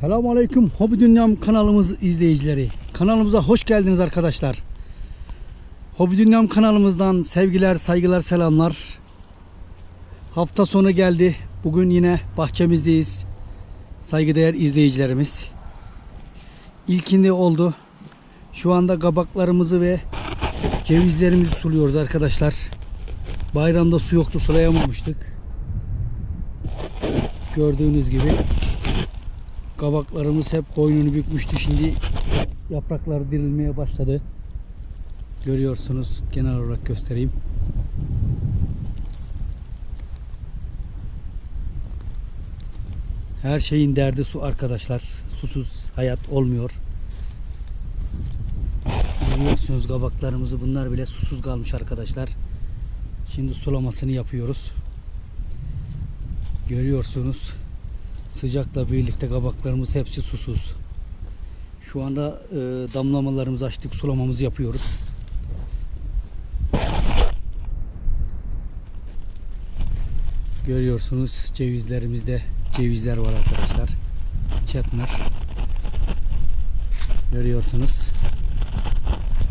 Selamun Aleyküm Hobi Dünyam kanalımız izleyicileri. Kanalımıza hoş geldiniz arkadaşlar. Hobi Dünyam kanalımızdan sevgiler, saygılar, selamlar. Hafta sonu geldi. Bugün yine bahçemizdeyiz. Saygıdeğer izleyicilerimiz. İlkinde oldu. Şu anda kabaklarımızı ve cevizlerimizi suluyoruz arkadaşlar. Bayramda su yoktu, sulayamamıştık. Gördüğünüz gibi kabaklarımız hep koynunu bükmüştü. Şimdi yapraklar dirilmeye başladı. Görüyorsunuz. Genel olarak göstereyim. Her şeyin derdi su arkadaşlar. Susuz hayat olmuyor. Görüyorsunuz kabaklarımızı bunlar bile susuz kalmış arkadaşlar. Şimdi sulamasını yapıyoruz. Görüyorsunuz. Sıcakla birlikte kabaklarımız hepsi susuz. Şu anda e, damlamalarımızı açtık, sulamamızı yapıyoruz. Görüyorsunuz cevizlerimizde cevizler var arkadaşlar. Çetner. Görüyorsunuz.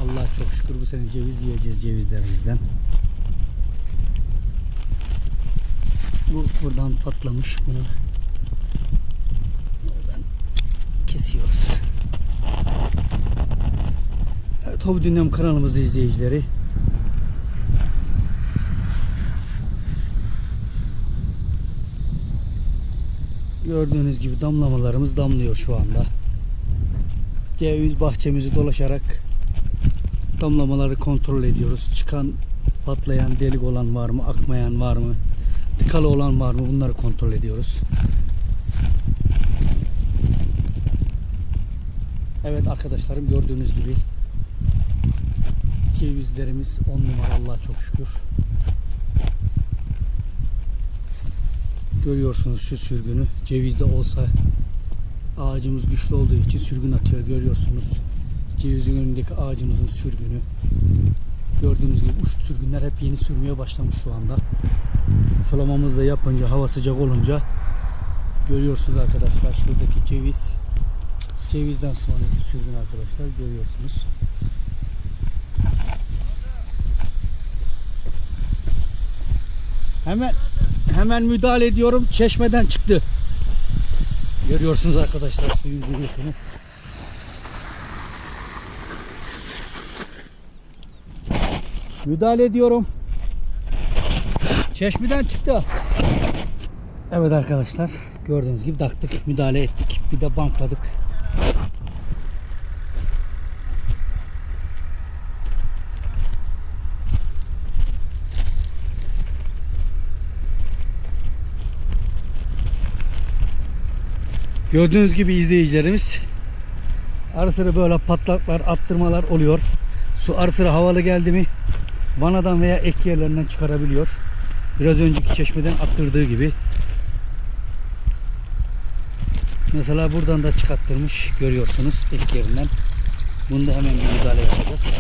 Allah çok şükür bu sene ceviz yiyeceğiz cevizlerimizden. Bu buradan patlamış bunu buradan kesiyoruz. Evet Hobi Dünyam kanalımızı izleyicileri. Gördüğünüz gibi damlamalarımız damlıyor şu anda. Ceviz bahçemizi dolaşarak damlamaları kontrol ediyoruz. Çıkan patlayan delik olan var mı, akmayan var mı, tıkalı olan var mı bunları kontrol ediyoruz. Evet arkadaşlarım gördüğünüz gibi cevizlerimiz 10 numara Allah çok şükür. Görüyorsunuz şu sürgünü. Cevizde olsa ağacımız güçlü olduğu için sürgün atıyor görüyorsunuz. Cevizin önündeki ağacımızın sürgünü. Gördüğünüz gibi uç sürgünler hep yeni sürmeye başlamış şu anda. Sulamamızı da yapınca hava sıcak olunca görüyorsunuz arkadaşlar şuradaki ceviz cevizden sonraki sürgün arkadaşlar görüyorsunuz. Hemen hemen müdahale ediyorum. Çeşmeden çıktı. Görüyorsunuz arkadaşlar suyun gürültünü. Müdahale ediyorum. Çeşmeden çıktı. Evet arkadaşlar gördüğünüz gibi taktık, müdahale ettik. Bir de bankladık. Gördüğünüz gibi izleyicilerimiz ara sıra böyle patlaklar, attırmalar oluyor. Su ara sıra havalı geldi mi vanadan veya ek yerlerinden çıkarabiliyor. Biraz önceki çeşmeden attırdığı gibi. Mesela buradan da çıkarttırmış görüyorsunuz ek yerinden. Bunda hemen bir müdahale yapacağız.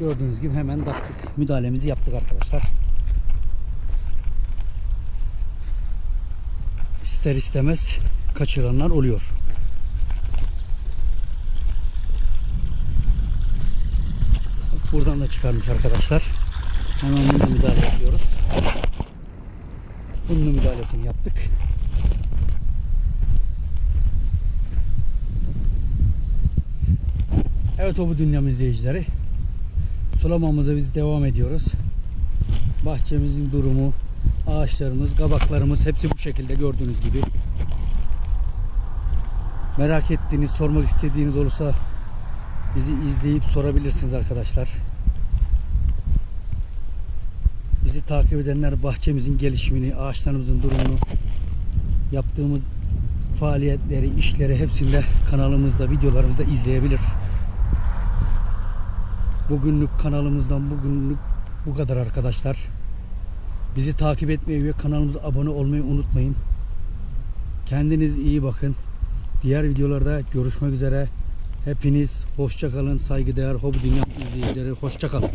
Gördüğünüz gibi hemen taktık. Müdahalemizi yaptık arkadaşlar. İster istemez kaçıranlar oluyor. Buradan da çıkarmış arkadaşlar. Hemen bunun müdahale yapıyoruz. Bunun müdahalesini yaptık. Evet o bu dünyam izleyicileri. Sulamamıza biz devam ediyoruz. Bahçemizin durumu, ağaçlarımız, kabaklarımız hepsi bu şekilde gördüğünüz gibi. Merak ettiğiniz, sormak istediğiniz olursa bizi izleyip sorabilirsiniz arkadaşlar. Bizi takip edenler bahçemizin gelişimini, ağaçlarımızın durumunu, yaptığımız faaliyetleri, işleri hepsinde kanalımızda, videolarımızda izleyebilir. Bugünlük kanalımızdan bugünlük bu kadar arkadaşlar. Bizi takip etmeyi ve kanalımıza abone olmayı unutmayın. Kendiniz iyi bakın. Diğer videolarda görüşmek üzere. Hepiniz hoşça kalın. Saygıdeğer Hobi Dünya izleyicileri hoşça kalın.